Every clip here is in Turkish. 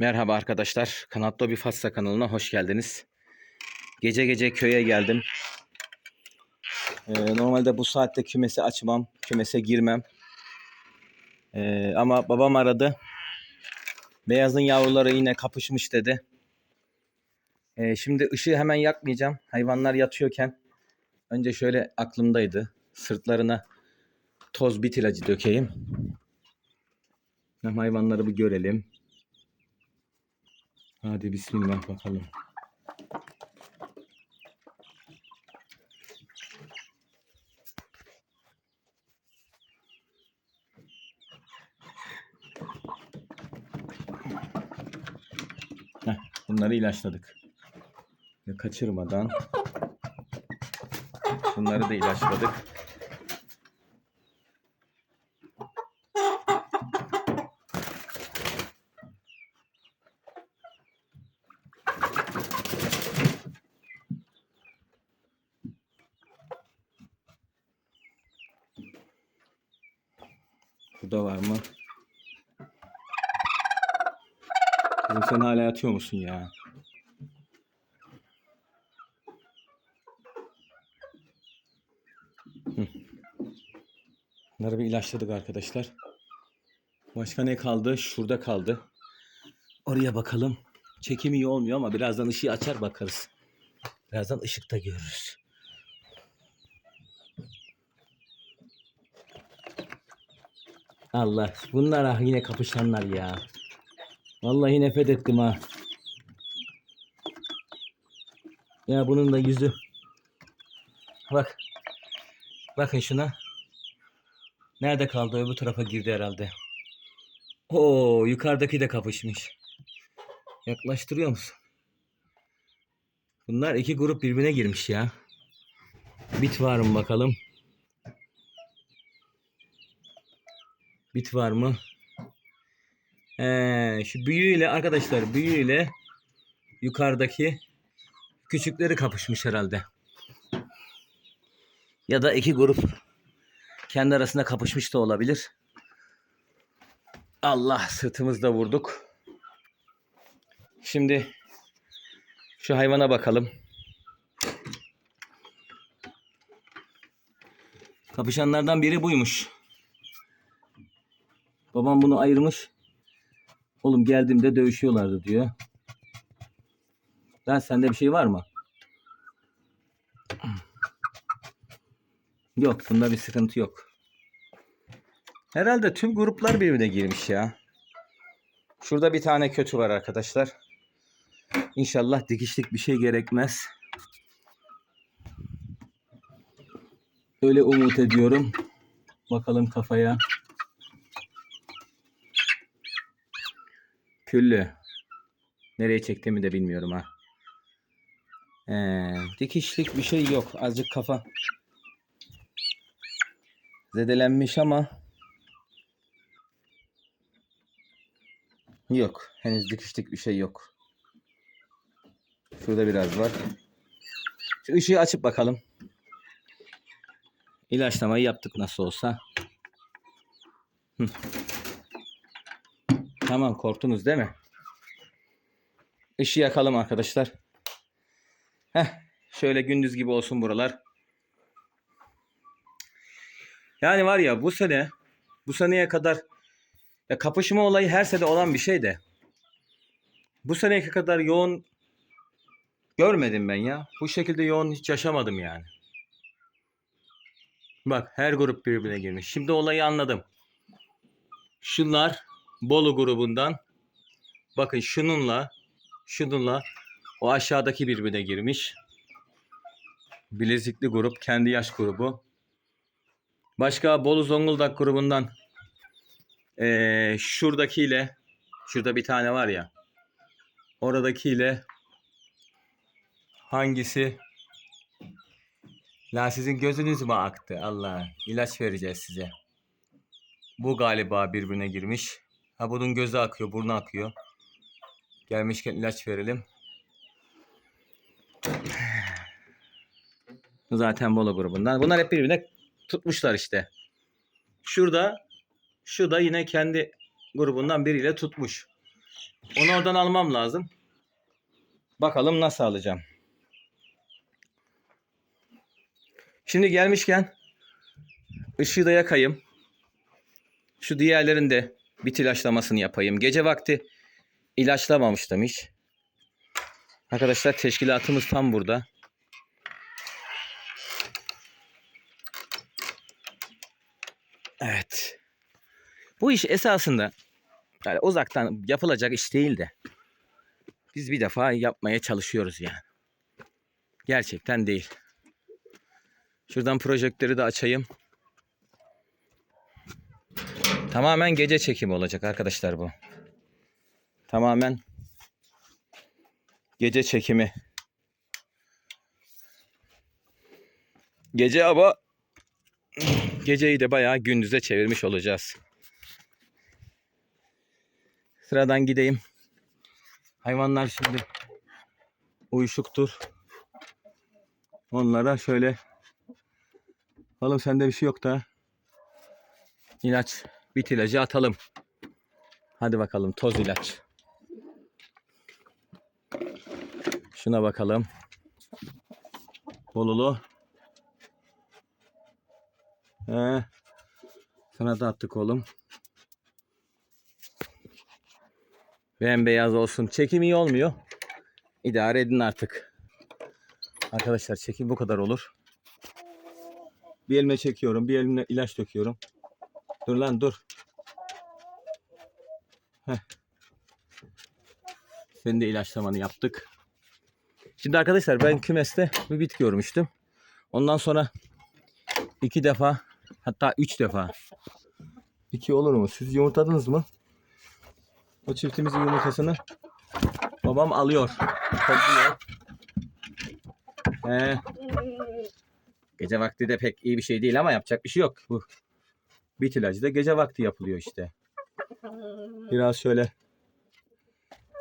Merhaba arkadaşlar. Kanatlı bir Fatsa kanalına hoş geldiniz. Gece gece köye geldim. Ee, normalde bu saatte kümesi açmam, kümese girmem. Ee, ama babam aradı. Beyazın yavruları yine kapışmış dedi. Ee, şimdi ışığı hemen yakmayacağım. Hayvanlar yatıyorken önce şöyle aklımdaydı. Sırtlarına toz bit ilacı dökeyim. Hem hayvanları bir görelim. Hadi bismillah bakalım. Heh, bunları ilaçladık. Ve kaçırmadan bunları da ilaçladık. Burada var mı? Kızım yatıyor musun ya? Bunları bir ilaçladık arkadaşlar. Başka ne kaldı? Şurada kaldı. Oraya bakalım. Çekim iyi olmuyor ama birazdan ışığı açar bakarız. Birazdan ışıkta görürüz. Allah. Bunlar ah yine kapışanlar ya. Vallahi nefret ettim ha. Ya bunun da yüzü. Bak. Bakın şuna. Nerede kaldı? Öbür tarafa girdi herhalde. Oo, yukarıdaki de kapışmış. Yaklaştırıyor musun? Bunlar iki grup birbirine girmiş ya. Bit var mı bakalım? Bit var mı? Ee, şu büyüyle arkadaşlar büyüyle yukarıdaki küçükleri kapışmış herhalde. Ya da iki grup kendi arasında kapışmış da olabilir. Allah sırtımızda vurduk. Şimdi şu hayvana bakalım. Kapışanlardan biri buymuş. Babam bunu ayırmış. Oğlum geldiğimde dövüşüyorlardı diyor. Lan sende bir şey var mı? Yok bunda bir sıkıntı yok. Herhalde tüm gruplar birbirine girmiş ya. Şurada bir tane kötü var arkadaşlar. İnşallah dikişlik bir şey gerekmez. Öyle umut ediyorum. Bakalım kafaya. Küllü. Nereye çektiğimi de bilmiyorum ha. Ee, dikişlik bir şey yok. Azıcık kafa zedelenmiş ama yok. Henüz dikişlik bir şey yok. Şurada biraz var. Şu ışığı açıp bakalım. İlaçlamayı yaptık nasıl olsa. Hı. Tamam korktunuz değil mi? Işığı yakalım arkadaşlar. Heh, şöyle gündüz gibi olsun buralar. Yani var ya bu sene bu seneye kadar ya kapışma olayı her sene olan bir şey de bu seneye kadar yoğun görmedim ben ya. Bu şekilde yoğun hiç yaşamadım yani. Bak her grup birbirine girmiş. Şimdi olayı anladım. Şunlar Bolu grubundan bakın şununla şununla o aşağıdaki birbirine girmiş. Bilezikli grup kendi yaş grubu. Başka Bolu Zonguldak grubundan eee şuradakiyle şurada bir tane var ya oradakiyle hangisi La sizin gözünüz mü aktı? Allah ilaç vereceğiz size. Bu galiba birbirine girmiş. Ha bunun gözü akıyor, burnu akıyor. Gelmişken ilaç verelim. Zaten Bolu grubundan. Bunlar hep birbirine tutmuşlar işte. Şurada şu da yine kendi grubundan biriyle tutmuş. Onu oradan almam lazım. Bakalım nasıl alacağım. Şimdi gelmişken ışığı da yakayım. Şu diğerlerin de bit ilaçlamasını yapayım. Gece vakti ilaçlamamıştım hiç. Arkadaşlar teşkilatımız tam burada. Evet. Bu iş esasında yani uzaktan yapılacak iş değil de biz bir defa yapmaya çalışıyoruz yani. Gerçekten değil. Şuradan projektörü de açayım. Tamamen gece çekimi olacak arkadaşlar bu. Tamamen gece çekimi. Gece ama geceyi de bayağı gündüze çevirmiş olacağız. Sıradan gideyim. Hayvanlar şimdi uyuşuktur. Onlara şöyle Oğlum sende bir şey yok da. İlaç, bit ilacı atalım. Hadi bakalım toz ilaç. Şuna bakalım. Bolulu. He. Sana da attık oğlum. Bembeyaz olsun. Çekim iyi olmuyor. İdare edin artık. Arkadaşlar çekim bu kadar olur. Bir elimle çekiyorum. Bir elimle ilaç döküyorum. Dur lan dur. Heh. Senin de ilaçlamanı yaptık. Şimdi arkadaşlar ben kümeste bir bit görmüştüm. Ondan sonra iki defa hatta üç defa. İki olur mu? Siz yumurtladınız mı? O çiftimizin yumurtasını babam alıyor. Topluyor. He. Gece vakti de pek iyi bir şey değil ama yapacak bir şey yok. Bu bit ilacı da gece vakti yapılıyor işte. Biraz şöyle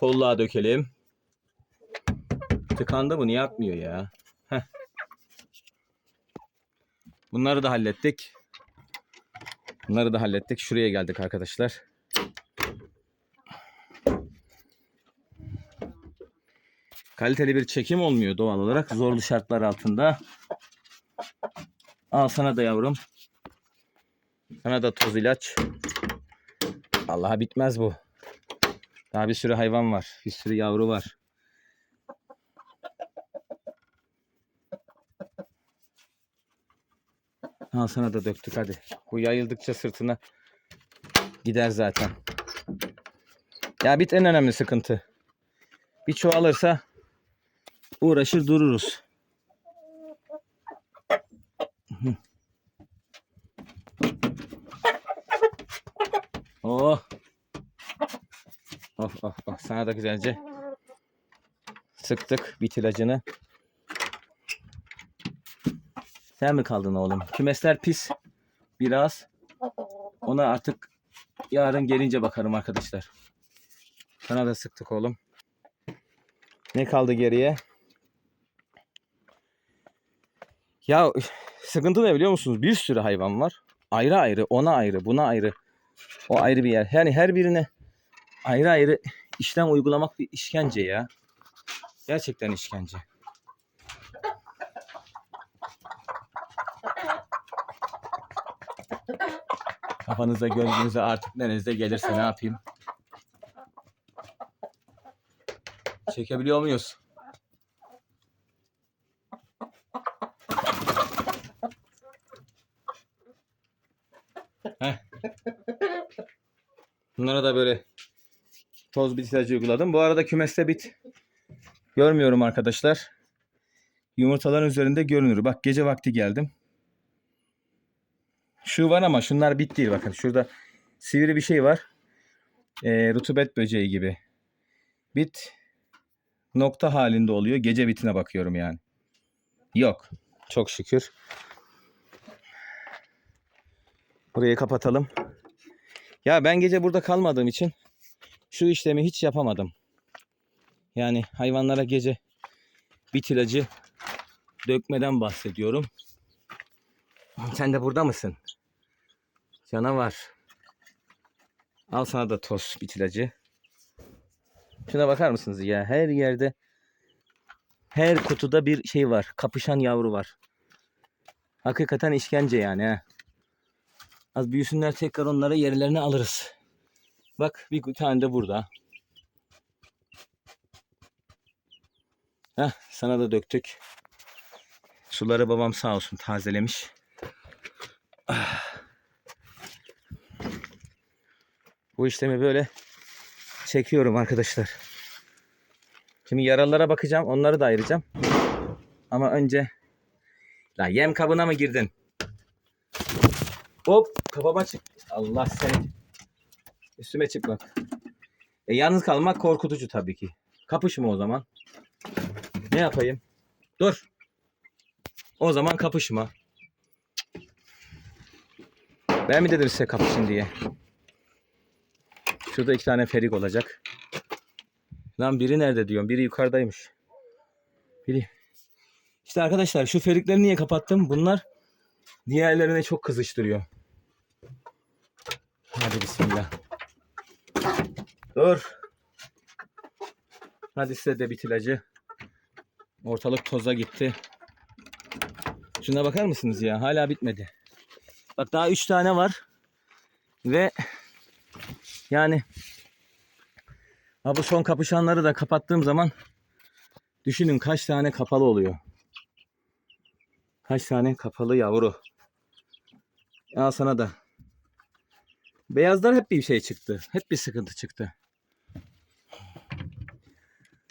folluğa dökelim. Tıkandı mı? Niye akmıyor ya? Heh. Bunları da hallettik. Bunları da hallettik. Şuraya geldik arkadaşlar. Kaliteli bir çekim olmuyor doğal olarak. Zorlu şartlar altında. Al sana da yavrum. Sana da toz ilaç. Allah'a bitmez bu. Daha bir sürü hayvan var. Bir sürü yavru var. Al sana da döktük hadi. Bu yayıldıkça sırtına gider zaten. Ya bit en önemli sıkıntı. Bir çoğalırsa uğraşır dururuz. Oh. Oh oh oh. Sana da güzelce sıktık bit ilacını. Sen mi kaldın oğlum? Kümesler pis. Biraz. Ona artık yarın gelince bakarım arkadaşlar. Sana da sıktık oğlum. Ne kaldı geriye? Ya sıkıntı ne biliyor musunuz? Bir sürü hayvan var. Ayrı ayrı, ona ayrı, buna ayrı. O ayrı bir yer. Yani her birine ayrı ayrı işlem uygulamak bir işkence ya. Gerçekten işkence. Kafanıza gönlünüze artık nerenize gelirse ne yapayım. Çekebiliyor muyuz? Heh. Bunlara da böyle toz bit ilacı uyguladım. Bu arada kümeste bit görmüyorum arkadaşlar. Yumurtaların üzerinde görünür. Bak gece vakti geldim. Şu var ama şunlar bit değil bakın. Şurada sivri bir şey var. Ee, rutubet böceği gibi. Bit nokta halinde oluyor. Gece bitine bakıyorum yani. Yok. Çok şükür. Burayı kapatalım. Ya ben gece burada kalmadığım için şu işlemi hiç yapamadım. Yani hayvanlara gece bit ilacı dökmeden bahsediyorum. Sen de burada mısın? Canavar. Al sana da toz bit ilacı. Şuna bakar mısınız ya? Her yerde her kutuda bir şey var. Kapışan yavru var. Hakikaten işkence yani ha. Az büyüsünler tekrar onları yerlerine alırız. Bak bir tane de burada. Heh, sana da döktük. Suları babam sağ olsun tazelemiş. Ah. Bu işlemi böyle çekiyorum arkadaşlar. Şimdi yaralara bakacağım. Onları da ayıracağım. Ama önce La yem kabına mı girdin? Hop kafama çık. Allah seni. Üstüme çık bak. E, yalnız kalmak korkutucu tabii ki. Kapışma o zaman. Ne yapayım? Dur. O zaman kapışma. Ben mi dedim size kapışın diye? Şurada iki tane ferik olacak. Lan biri nerede diyorum. Biri yukarıdaymış. Biri. İşte arkadaşlar şu ferikleri niye kapattım? Bunlar diğerlerine çok kızıştırıyor. Hadi bismillah. Dur. Hadi size de bit ilacı. Ortalık toza gitti. Şuna bakar mısınız ya? Hala bitmedi. Bak daha 3 tane var. Ve yani ha bu son kapışanları da kapattığım zaman düşünün kaç tane kapalı oluyor. Kaç tane kapalı yavru. Al sana da. Beyazlar hep bir şey çıktı. Hep bir sıkıntı çıktı.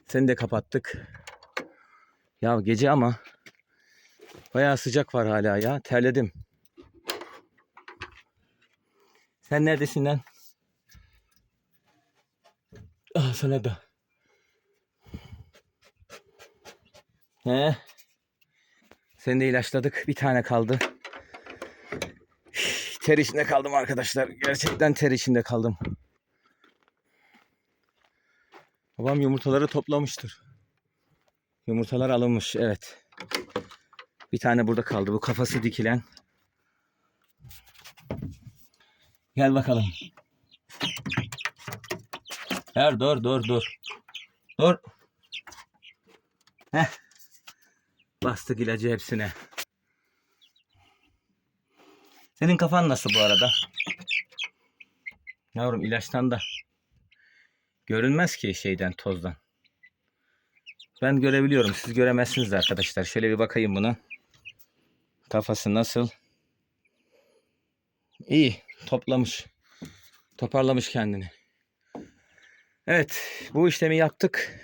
Seni de kapattık. Ya gece ama bayağı sıcak var hala ya. Terledim. Sen neredesin lan? Ah sana da. He. Seni de ilaçladık. Bir tane kaldı. Ter içinde kaldım arkadaşlar. Gerçekten ter içinde kaldım. Babam yumurtaları toplamıştır. Yumurtalar alınmış. Evet. Bir tane burada kaldı. Bu kafası dikilen. Gel bakalım. Her dur dur dur. Dur. Heh. Bastık ilacı hepsine. Senin kafan nasıl bu arada? Yavrum ilaçtan da görünmez ki şeyden tozdan. Ben görebiliyorum. Siz göremezsiniz de arkadaşlar. Şöyle bir bakayım buna. Kafası nasıl? İyi. Toplamış. Toparlamış kendini. Evet. Bu işlemi yaptık.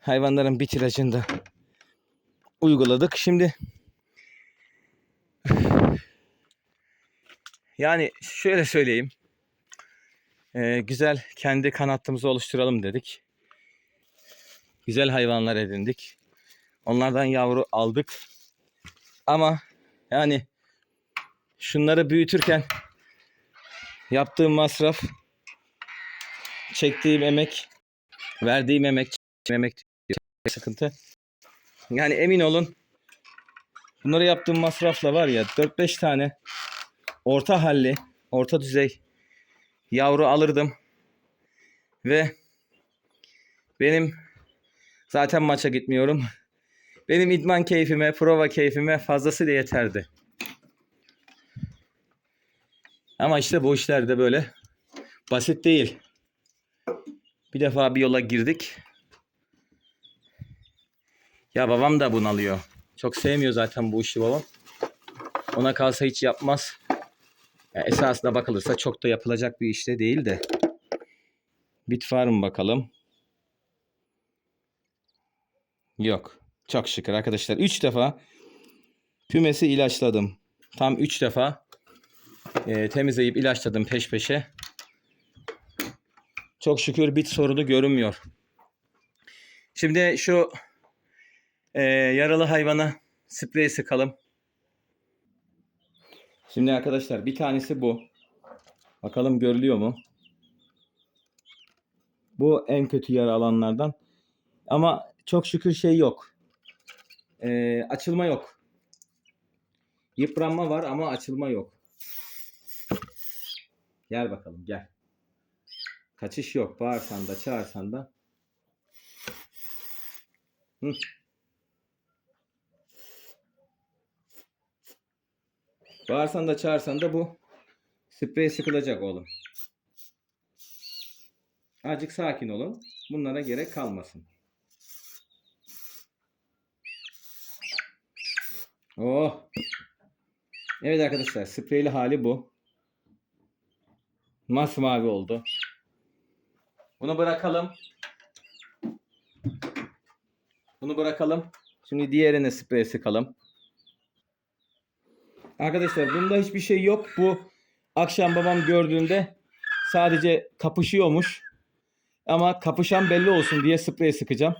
Hayvanların bit ilacını da uyguladık. Şimdi yani şöyle söyleyeyim. Ee, güzel kendi kanattığımızı oluşturalım dedik. Güzel hayvanlar edindik. Onlardan yavru aldık. Ama yani şunları büyütürken yaptığım masraf, çektiğim emek, verdiğim emek, emek sıkıntı. Yani emin olun bunları yaptığım masrafla var ya 4-5 tane orta halli, orta düzey yavru alırdım. Ve benim zaten maça gitmiyorum. Benim idman keyfime, prova keyfime fazlasıyla yeterdi. Ama işte bu işler de böyle basit değil. Bir defa bir yola girdik. Ya babam da bunalıyor. Çok sevmiyor zaten bu işi babam. Ona kalsa hiç yapmaz. Ya esasına bakılırsa çok da yapılacak bir işte değil de. Bit farm bakalım. Yok. Çok şükür arkadaşlar. 3 defa pümesi ilaçladım. Tam 3 defa e, temizleyip ilaçladım peş peşe. Çok şükür bit sorunu görünmüyor. Şimdi şu e, yaralı hayvana sprey sıkalım. Şimdi arkadaşlar bir tanesi bu. Bakalım görülüyor mu? Bu en kötü yara alanlardan. Ama çok şükür şey yok. E, açılma yok. Yıpranma var ama açılma yok. Gel bakalım gel. Kaçış yok. Bağırsan da çağırsan da. Hı. Bağırsan da çağırsan da bu sprey sıkılacak oğlum. Azıcık sakin olun. Bunlara gerek kalmasın. Oh. Evet arkadaşlar spreyli hali bu. Masmavi oldu. Bunu bırakalım. Bunu bırakalım. Şimdi diğerine sprey sıkalım. Arkadaşlar bunda hiçbir şey yok. Bu akşam babam gördüğünde sadece kapışıyormuş. Ama kapışan belli olsun diye sprey sıkacağım.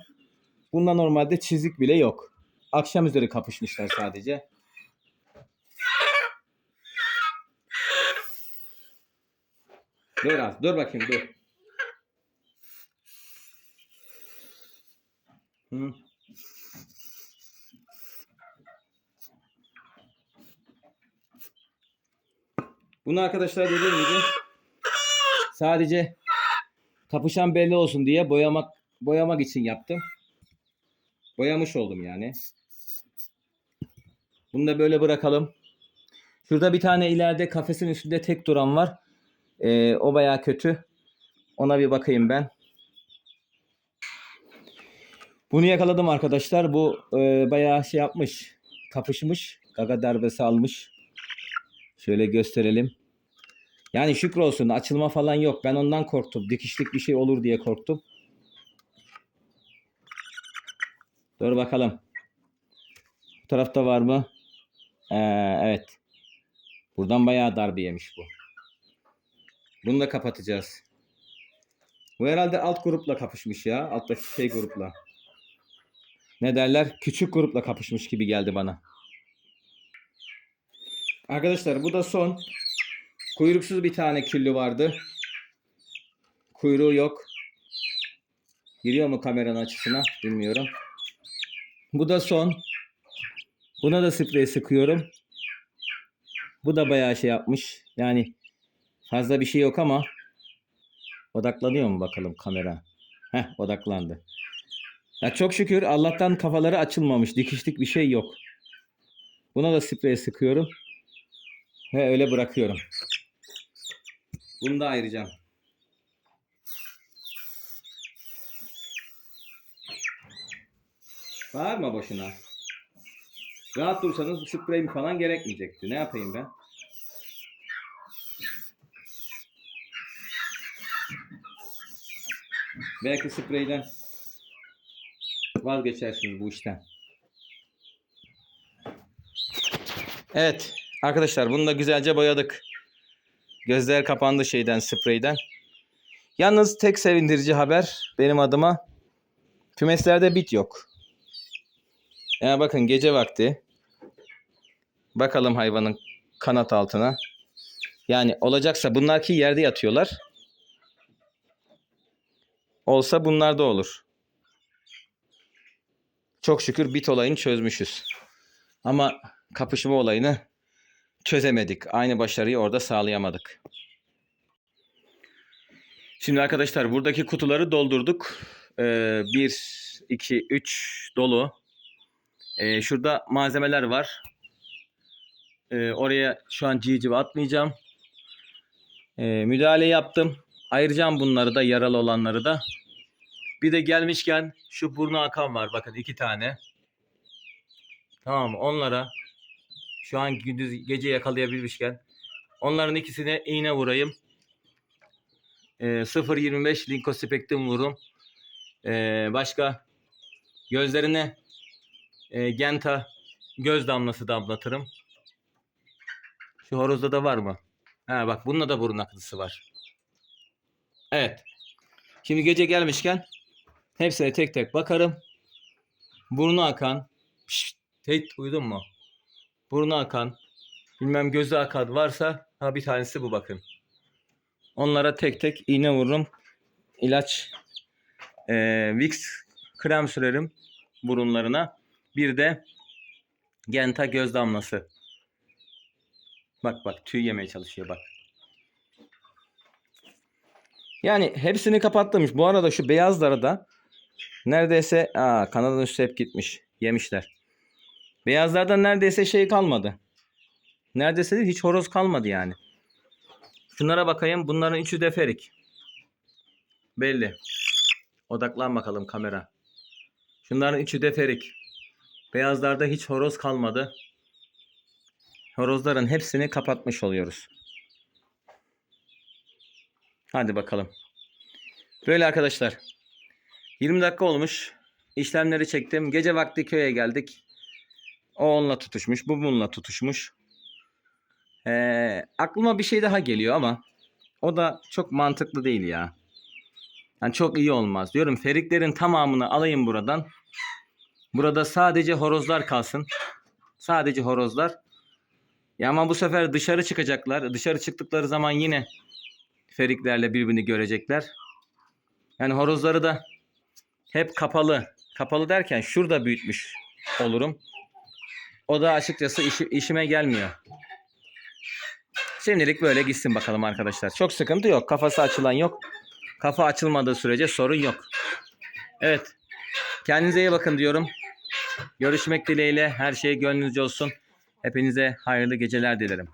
Bunda normalde çizik bile yok. Akşam üzeri kapışmışlar sadece. Dur az. Dur bakayım dur. Hı. Bunu arkadaşlar dediğim gibi sadece kapışan belli olsun diye boyamak boyamak için yaptım. Boyamış oldum yani. Bunu da böyle bırakalım. Şurada bir tane ileride kafesin üstünde tek duran var. Ee, o baya kötü. Ona bir bakayım ben. Bunu yakaladım arkadaşlar. Bu e, bayağı şey yapmış. Kapışmış. Gaga darbesi almış. Şöyle gösterelim. Yani şükür olsun açılma falan yok. Ben ondan korktum. Dikişlik bir şey olur diye korktum. Dur bakalım. Bu tarafta var mı? Ee, evet. Buradan bayağı darbe yemiş bu. Bunu da kapatacağız. Bu herhalde alt grupla kapışmış ya. Alttaki şey grupla. Ne derler? Küçük grupla kapışmış gibi geldi bana. Arkadaşlar bu da son. Kuyruksuz bir tane küllü vardı. Kuyruğu yok. Giriyor mu kameranın açısına? Bilmiyorum. Bu da son. Buna da sprey sıkıyorum. Bu da bayağı şey yapmış. Yani fazla bir şey yok ama odaklanıyor mu bakalım kamera? Heh odaklandı. Ya çok şükür Allah'tan kafaları açılmamış. Dikişlik bir şey yok. Buna da sprey sıkıyorum. Ve öyle bırakıyorum. Bunu da ayıracağım. Bağırma boşuna. Rahat dursanız bu sprey falan gerekmeyecekti. Ne yapayım ben? Belki spreyden vazgeçersiniz bu işten. Evet arkadaşlar bunu da güzelce boyadık. Gözler kapandı şeyden spreyden. Yalnız tek sevindirici haber benim adıma kümeslerde bit yok. Yani bakın gece vakti bakalım hayvanın kanat altına. Yani olacaksa bunlar ki yerde yatıyorlar. Olsa bunlar da olur. Çok şükür bit olayını çözmüşüz. Ama kapışma olayını çözemedik. Aynı başarıyı orada sağlayamadık. Şimdi arkadaşlar buradaki kutuları doldurduk. 1, 2, 3 dolu. Ee, şurada malzemeler var. Ee, oraya şu an civciv atmayacağım. Ee, müdahale yaptım. Ayıracağım bunları da yaralı olanları da. Bir de gelmişken şu burnu akan var. Bakın iki tane. Tamam? Onlara şu an gündüz gece yakalayabilmişken onların ikisine iğne vurayım. Ee, 0.25 linkospektim vururum. Ee, başka gözlerine e, Genta göz damlası damlatırım. Şu horozda da var mı? Ha bak bununla da burun akıntısı var. Evet. Şimdi gece gelmişken hepsine tek tek bakarım. Burnu akan. Şşt, tek duydun mu? Burnu akan. Bilmem gözü akan varsa ha bir tanesi bu bakın. Onlara tek tek iğne vururum. İlaç e, Vicks krem sürerim burunlarına. Bir de Genta göz damlası. Bak bak tüy yemeye çalışıyor bak. Yani hepsini kapattırmış. Bu arada şu beyazları da neredeyse aa, kanadın üstü hep gitmiş. Yemişler. Beyazlardan neredeyse şey kalmadı. Neredeyse değil hiç horoz kalmadı yani. Şunlara bakayım. Bunların üçü de ferik. Belli. Odaklan bakalım kamera. Şunların üçü de ferik. Beyazlarda hiç horoz kalmadı. Horozların hepsini kapatmış oluyoruz. Hadi bakalım. Böyle arkadaşlar. 20 dakika olmuş. İşlemleri çektim. Gece vakti köye geldik. O onunla tutuşmuş. Bu bununla tutuşmuş. Ee, aklıma bir şey daha geliyor ama o da çok mantıklı değil ya. Yani çok iyi olmaz. Diyorum feriklerin tamamını alayım buradan. Burada sadece horozlar kalsın. Sadece horozlar. Ya ama bu sefer dışarı çıkacaklar. Dışarı çıktıkları zaman yine feriklerle birbirini görecekler. Yani horozları da hep kapalı. Kapalı derken şurada büyütmüş olurum. O da açıkçası işi- işime gelmiyor. Şimdilik böyle gitsin bakalım arkadaşlar. Çok sıkıntı yok. Kafası açılan yok. Kafa açılmadığı sürece sorun yok. Evet. Kendinize iyi bakın diyorum. Görüşmek dileğiyle. Her şey gönlünüzce olsun. Hepinize hayırlı geceler dilerim.